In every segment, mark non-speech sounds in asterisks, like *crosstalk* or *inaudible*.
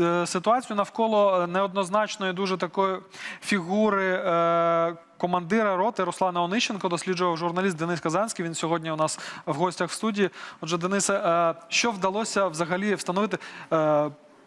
е, ситуацію навколо неоднозначної дуже такої фігури е, командира роти Руслана Онищенко досліджував журналіст Денис Казанський. Він сьогодні у нас в гостях в студії. Отже, Денисе, е, що вдалося взагалі встановити?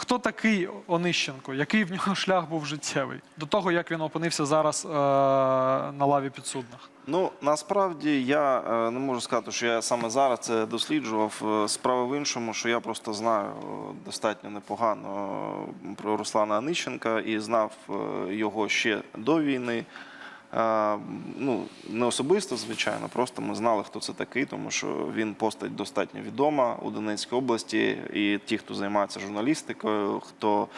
Хто такий Онищенко? Який в нього *laughs* шлях був життєвий до того, як він опинився зараз е, на лаві підсудних? Ну насправді я е, не можу сказати, що я саме зараз це досліджував. Е, Справа в іншому, що я просто знаю е, достатньо непогано е, про Руслана Онищенка і знав його ще до війни. Ну, не особисто, звичайно, просто ми знали, хто це такий, тому що він постать достатньо відома у Донецькій області. І ті, хто займається журналістикою, хто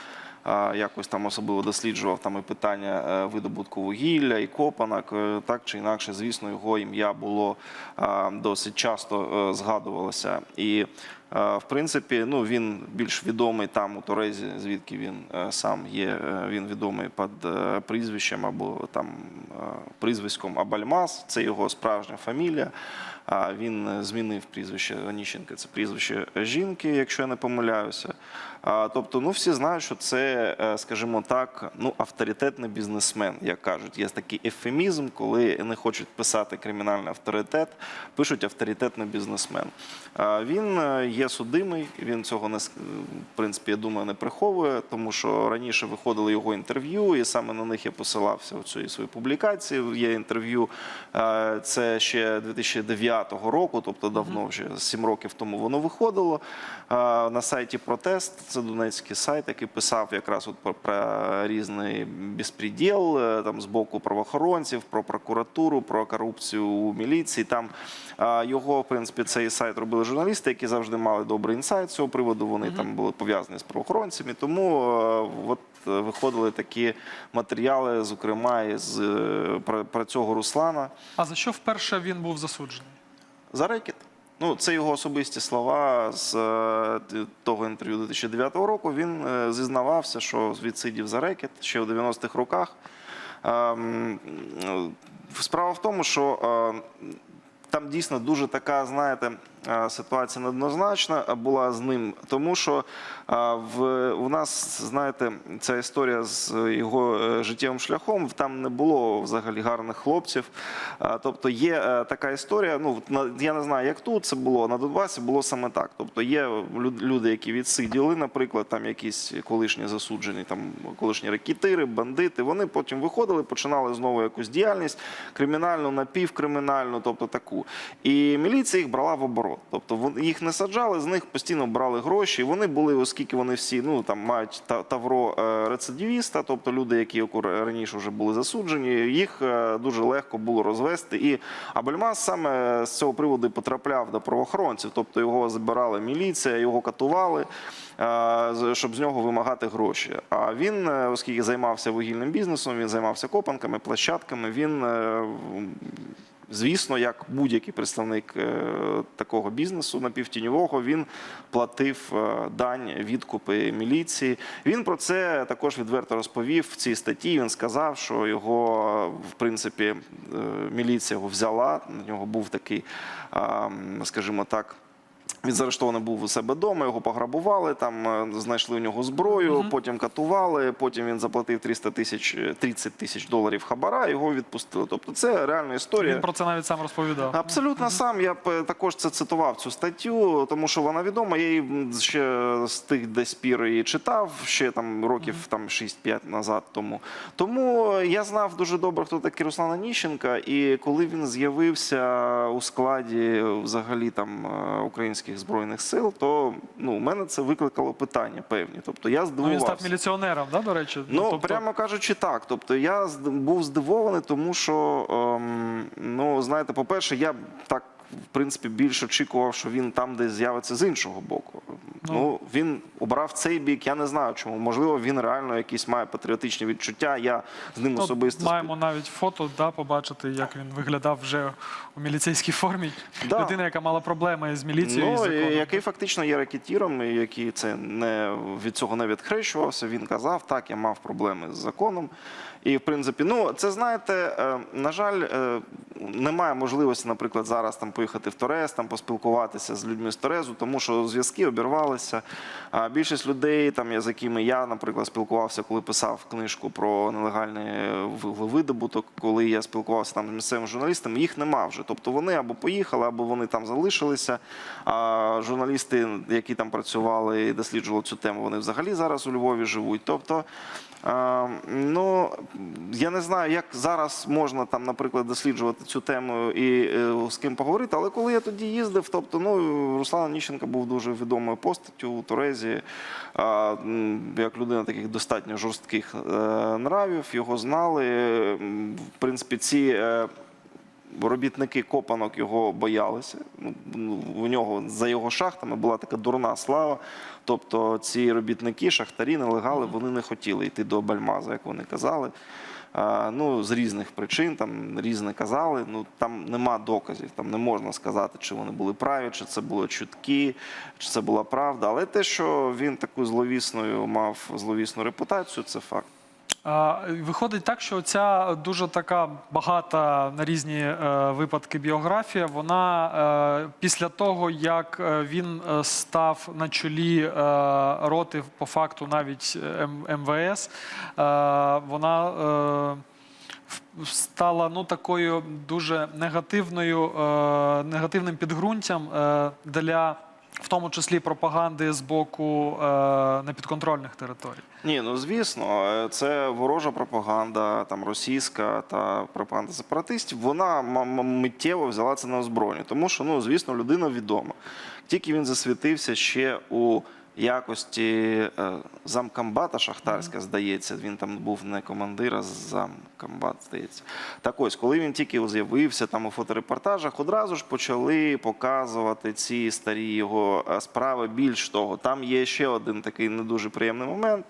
якось там особливо досліджував там і питання е, видобутку вугілля і копанок, е, так чи інакше, звісно, його ім'я було досить часто е, згадувалося. І в принципі, ну він більш відомий там у Торезі, звідки він е, сам є. е, Він відомий під е, прізвищем або там прізвиськом Абальмаз. Це його справжня фамілія. Він змінив прізвище Оніщенка. Це прізвище жінки, якщо я не помиляюся. Тобто, ну всі знають, що це, скажімо так, ну авторитетний бізнесмен, як кажуть. Є такий ефемізм, коли не хочуть писати кримінальний авторитет, пишуть авторитетний бізнесмен. Він е, є судимий, він цього не в принципі, я думаю, не приховує, тому що раніше виходили його інтерв'ю, і саме на них я посилався у цій своїй публікації. Є інтерв'ю, е, це ще 2009 року, тобто давно вже 7 років тому воно виходило е, на сайті Протест. Це донецький сайт, який писав якраз от про, про різний безпреділ е, там з боку правоохоронців, про прокуратуру, про корупцію у міліції. Там його, в принципі, цей сайт робили журналісти, які завжди мали добрий інсайт з цього приводу. Вони там були пов'язані з правоохоронцями. Тому е, от е, виходили такі матеріали, зокрема із е, про, про цього Руслана. А за що вперше він був засуджений? За рекет. Ну, це його особисті слова з того інтерв'ю 2009 року. Він зізнавався, що відсидів за рекет ще у 90-х роках. Ем, Справа в тому, що там дійсно дуже така, знаєте, е, ситуація неоднозначна була з ним, тому що е, в у нас, знаєте, ця історія з його е, життєвим шляхом там не було взагалі гарних хлопців. Тобто є така історія. Ну я не знаю, як тут це було на Донбасі. Було саме так. Тобто є люди, які відсиділи, наприклад, там якісь колишні засуджені, там колишні рекетири, бандити. Вони потім виходили, починали знову якусь діяльність кримінальну, напівкримінальну, тобто таку. І міліція їх брала в оборот. Тобто їх не саджали, з них постійно брали гроші. Вони були, оскільки вони всі ну там мають тавро е, рецидивіста, тобто люди, які раніше вже були засуджені, їх е, дуже легко було розвести. І Абельмас саме з цього приводу потрапляв до правоохоронців, тобто його забирала міліція, його катували. е, Щоб з нього вимагати гроші. А він, е, оскільки займався вугільним бізнесом, він займався копанками, площадками. Він е, Звісно, як будь-який представник е, такого бізнесу напівтіньового, він платив е, дань відкупи міліції. Він про це також відверто розповів в цій статті. Він сказав, що його в принципі е, міліція його взяла. На нього був такий, скажімо так. Він заарештований був у себе вдома, його пограбували, там е, знайшли у нього зброю, потім катували, потім він заплатив 300 тисяч, 30 тисяч доларів хабара, його відпустили. Тобто це реальна історія. Він про це навіть сам розповідав. Абсолютно сам я б е, також це цитував цю статтю, тому що вона відома. Я її ще з тих десь пір її читав ще там років там 6-5 назад тому. Тому я знав дуже добре, хто такий Руслан Аніщенка, і коли він з'явився у складі взагалі там е, українських збройних сил, то ну у мене це викликало питання певні. Тобто я Ну, він став міліціонером, да, до речі? Ну, тобто- прямо кажучи, так. Тобто я був здивований, тому що, ем, ну, знаєте, по-перше, я так. В принципі, більш очікував, що він там десь з'явиться з іншого боку. Ну, він обрав цей бік. Я не знаю, чому. Можливо, він реально якісь має патріотичні відчуття. Я з ним Ну, особисто маємо навіть фото, да, побачити, як він виглядав вже у міліцейській формі. Да. Людина, яка мала проблеми з міліцією Ну, і законом. який фактично є ракетіром, і який це не від цього не відхрещувався. Він казав, так, я мав проблеми з законом. І в принципі, ну це знаєте, е, на жаль, е, немає можливості, наприклад, зараз там поїхати в Торез, там поспілкуватися з людьми з Торезу, тому що зв'язки обірвалися. А більшість людей, там я з якими я, наприклад, спілкувався, коли писав книжку про нелегальний видобуток, вуглевидобуток, коли я спілкувався там з місцевими журналістами, їх нема вже. Тобто вони або поїхали, або вони там залишилися. А журналісти, які там працювали і досліджували цю тему, вони взагалі зараз у Львові живуть. Тобто, е, ну я не знаю, як зараз можна там, наприклад, досліджувати цю тему і е, з ким поговорити. Але коли я тоді їздив, тобто, ну Руслан Ніщенко був дуже відомою постаттю у Турезі, е, як людина таких достатньо жорстких е, нравів, його знали. В принципі, ці. Робітники копанок його боялися. Ну, ну, у нього за його шахтами була така дурна слава. Тобто ці робітники, шахтарі, нелегали, вони не хотіли йти до Бальмаза, як вони казали. Ну, з різних причин, там різне казали. Ну там нема доказів, там не можна сказати, чи вони були праві, чи це були чутки, чи це була правда. Але те, що він таку зловісною мав зловісну репутацію, це факт. Виходить так, що ця дуже така багата на різні е, випадки біографія. Вона е, після того, як е, він став на чолі роти по факту навіть МВС, вона. Стала ну такою дуже негативною, негативним підґрунтям для в тому числі пропаганди з боку е, непідконтрольних територій. Ні, ну звісно, це ворожа пропаганда, там російська та пропаганда сепаратистів. Вона миттєво взяла це на озброєння, тому що ну звісно, людина відома. Тільки він засвітився ще у якості е, замкомбата Шахтарська, здається, він там був не командир, а замкомбат, здається. Так ось, коли він тільки з'явився там у фоторепортажах, одразу ж почали показувати ці старі його е, справи. Більш того, там є ще один такий не дуже приємний момент.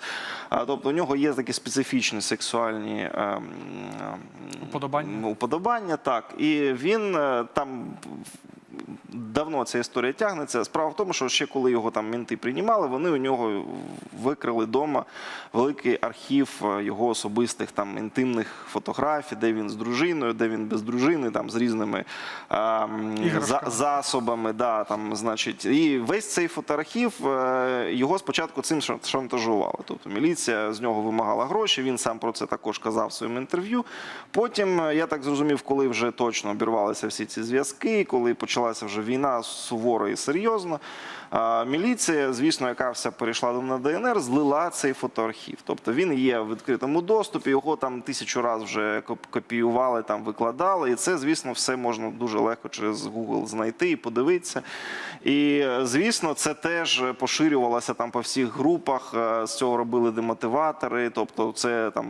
Тобто у нього є такі специфічні сексуальні е, м, м, Уподобання? уподобання, так. І він е, там давно ця історія тягнеться. Справа в тому, що ще коли його там мінти приймали, вони у нього викрили вдома великий архів е, його особистих там інтимних фотографій, де він з дружиною, де він без дружини, там з різними е, за, засобами. Да, там, значить, і весь цей фотоархів е, його спочатку цим шантажували. Тобто міліція з нього вимагала гроші. Він сам про це також казав в своєму інтерв'ю. Потім е, я так зрозумів, коли вже точно обірвалися всі ці зв'язки, коли почалася вже війна суворо і серйозно. Міліція, звісно, яка вся перейшла на ДНР, злила цей фотоархів. Тобто він є в відкритому доступі, його там тисячу разів вже копіювали, там викладали. І це, звісно, все можна дуже легко через Google знайти і подивитися. І, звісно, це теж поширювалося там по всіх групах. е, З цього робили демотиватори, тобто це там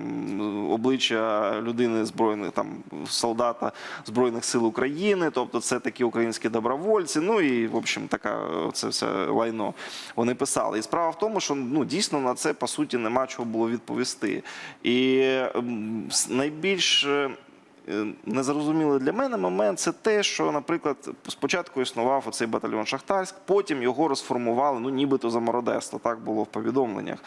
обличчя людини збройних там солдата збройних сил України, тобто це такі українські добровольці. Ну і в общем, така це все лайно вони писали. І справа в тому, що ну дійсно на це по суті нема чого було відповісти. І найбільш е, Е, Незрозумілий для мене момент це те, що, наприклад, спочатку існував оцей батальйон Шахтарськ, потім його розформували, ну нібито за мародерство, так було в повідомленнях.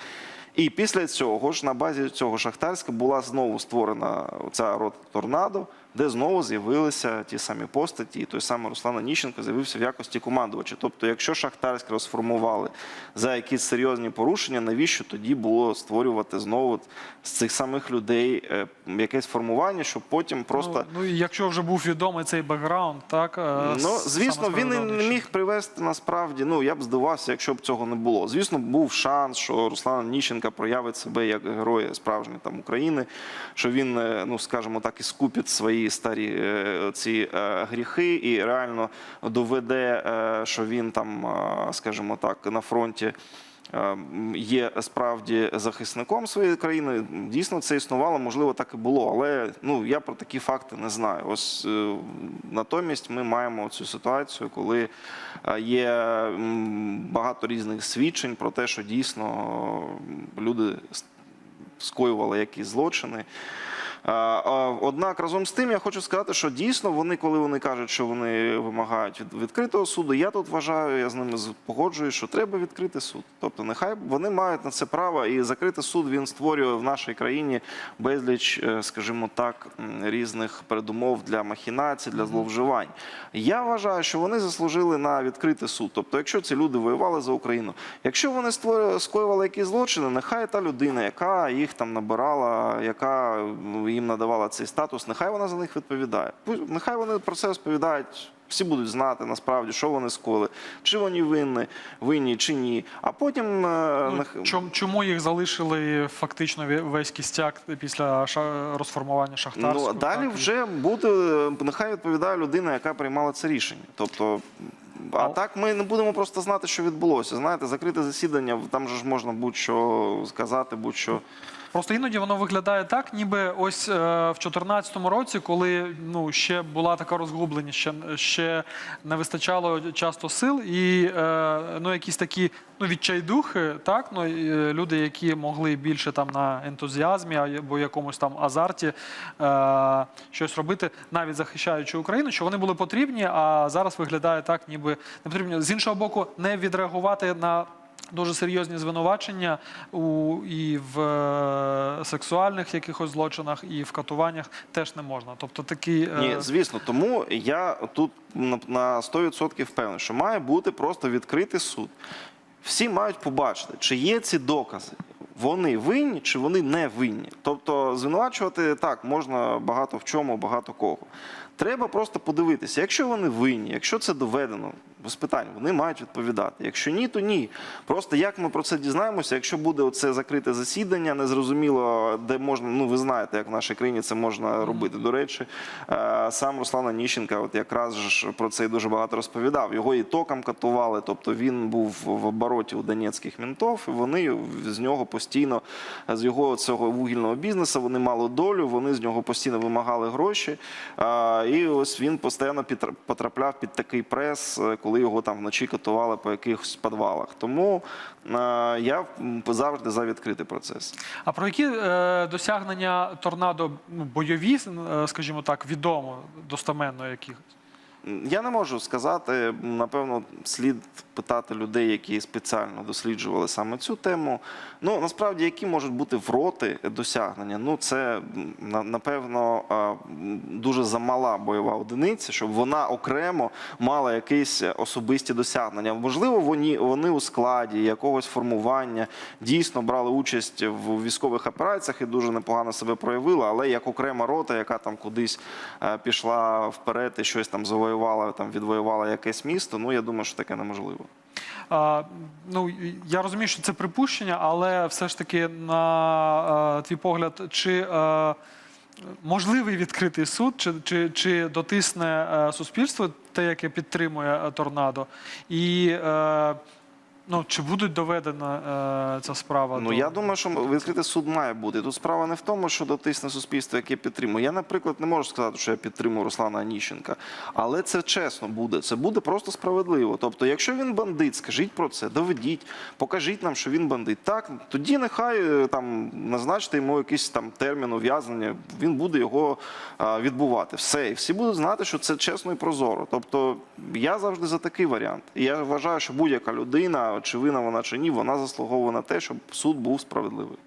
І після цього ж на базі цього Шахтарська була знову створена ця рота торнадо, де знову з'явилися ті самі постаті, і той самий Руслан Аніщенко з'явився в якості командувача. Тобто, якщо Шахтарськ розформували за якісь серйозні порушення, навіщо тоді було створювати знову з цих самих людей е, якесь формування, щоб потім просто. Ну, ну якщо вже був відомий цей бекграунд, так е, Ну, звісно, він і не міг привести насправді. Ну я б здивався, якщо б цього не було. Звісно, був шанс, що Руслан Ніщенка проявить себе як герой справжній там України, що він, е, ну скажімо так, і скупить свої старі е, ці е, гріхи і реально доведе, е, що він там, скажімо так, на фронті. Є справді захисником своєї країни. Дійсно, це існувало, можливо, так і було. Але ну я про такі факти не знаю. Ось натомість ми маємо цю ситуацію, коли є багато різних свідчень про те, що дійсно люди скоювали якісь злочини. Однак разом з тим я хочу сказати, що дійсно вони, коли вони кажуть, що вони вимагають від відкритого суду, я тут вважаю, я з ними погоджуюсь, що треба відкрити суд. Тобто, нехай вони мають на це право, і закритий суд він створює в нашій країні безліч, е, скажімо так, різних передумов для махінацій, для зловживань. Я вважаю, що вони заслужили на відкритий суд. Тобто, якщо ці люди воювали за Україну, якщо вони створювали, скоювали якісь злочини, нехай та людина, яка їх там набирала, яка ну, їм надавала цей статус, нехай вона за них відповідає. Нехай вони про це розповідають. Всі будуть знати насправді, що вони скоїли, чи вони винні, винні чи ні. А потім е, Ну, чому їх залишили фактично ве- весь кістяк після розформування шахтарського? Ну, далі так? вже буде, нехай відповідає людина, яка приймала це рішення. Тобто, а А- так ми не будемо просто знати, що відбулося. Знаєте, закрите засідання, там же ж можна будь-що сказати, будь-що. Просто іноді воно виглядає так, ніби ось е, в 2014 році, коли ну ще була така розгубленість, ще, ще не вистачало часто сил, і е, ну якісь такі ну відчайдухи, так ну е, люди, які могли більше там на ентузіазмі або якомусь там азарті е, щось робити, навіть захищаючи Україну, що вони були потрібні, а зараз виглядає так, ніби не потрібні. З іншого боку, не відреагувати на. Дуже серйозні звинувачення у і в е, сексуальних якихось злочинах, і в катуваннях теж не можна. Тобто такий е, Ні, звісно, тому я тут на 100% впевнений, що має бути просто відкритий суд. Всі мають побачити, чи є ці докази. Вони винні чи вони не винні. Тобто звинувачувати так можна багато в чому, багато кого. Треба просто подивитися, якщо вони винні, якщо це доведено, без питань, вони мають відповідати. Якщо ні, то ні. Просто як ми про це дізнаємося, якщо буде оце закрите засідання, незрозуміло, де можна, ну ви знаєте, як в нашій країні це можна робити. До речі, е, сам Руслан Аніщенка от якраз ж про це і дуже багато розповідав. Його і током катували, тобто він був в обороті у донецьких мінтов, і вони з нього постійно, з його цього вугільного бізнесу, вони мали долю, вони з нього постійно вимагали гроші. І ось він постійно потрапляв під такий прес, е, коли його там вночі катували по якихось підвалах. Тому е, я завжди за відкритий процес. А про які е, досягнення торнадо ну, бойові, скажімо так, відомо достаменно яких? Я не можу сказати. Напевно, слід питати людей, які спеціально досліджували саме цю тему. Ну насправді, які можуть бути в роти досягнення? Ну це напевно дуже замала бойова одиниця, щоб вона окремо мала якісь особисті досягнення. Можливо, вони, вони у складі якогось формування дійсно брали участь в військових операціях і дуже непогано себе проявили, але як окрема рота, яка там кудись е, пішла вперед і щось там завоювала, там відвоювала якесь місто. Ну я думаю, що таке неможливо. А, ну, я розумію, що це припущення, але все ж таки, на е, твій погляд, чи а, можливий відкритий суд, чи, чи, чи дотисне е, суспільство те, яке підтримує е, торнадо? І е, ну, чи буде доведена е, ця справа? Ну до... я думаю, що відкритий суд має бути. Тут справа не в тому, що дотисне суспільство, яке підтримує. Я, наприклад, не можу сказати, що я підтримую Руслана Аніщенка, але це чесно буде. Це буде просто справедливо. Тобто, якщо він бандит, скажіть про це, доведіть, покажіть нам, що він бандит. Так, тоді нехай е, там назначте йому якийсь там термін ув'язнення. Він буде його а, відбувати. Все, і всі будуть знати, що це чесно і прозоро. Тобто, я завжди за такий варіант. І я вважаю, що будь-яка людина, чи вина вона чи ні, вона заслуговує на те, щоб суд був справедливий.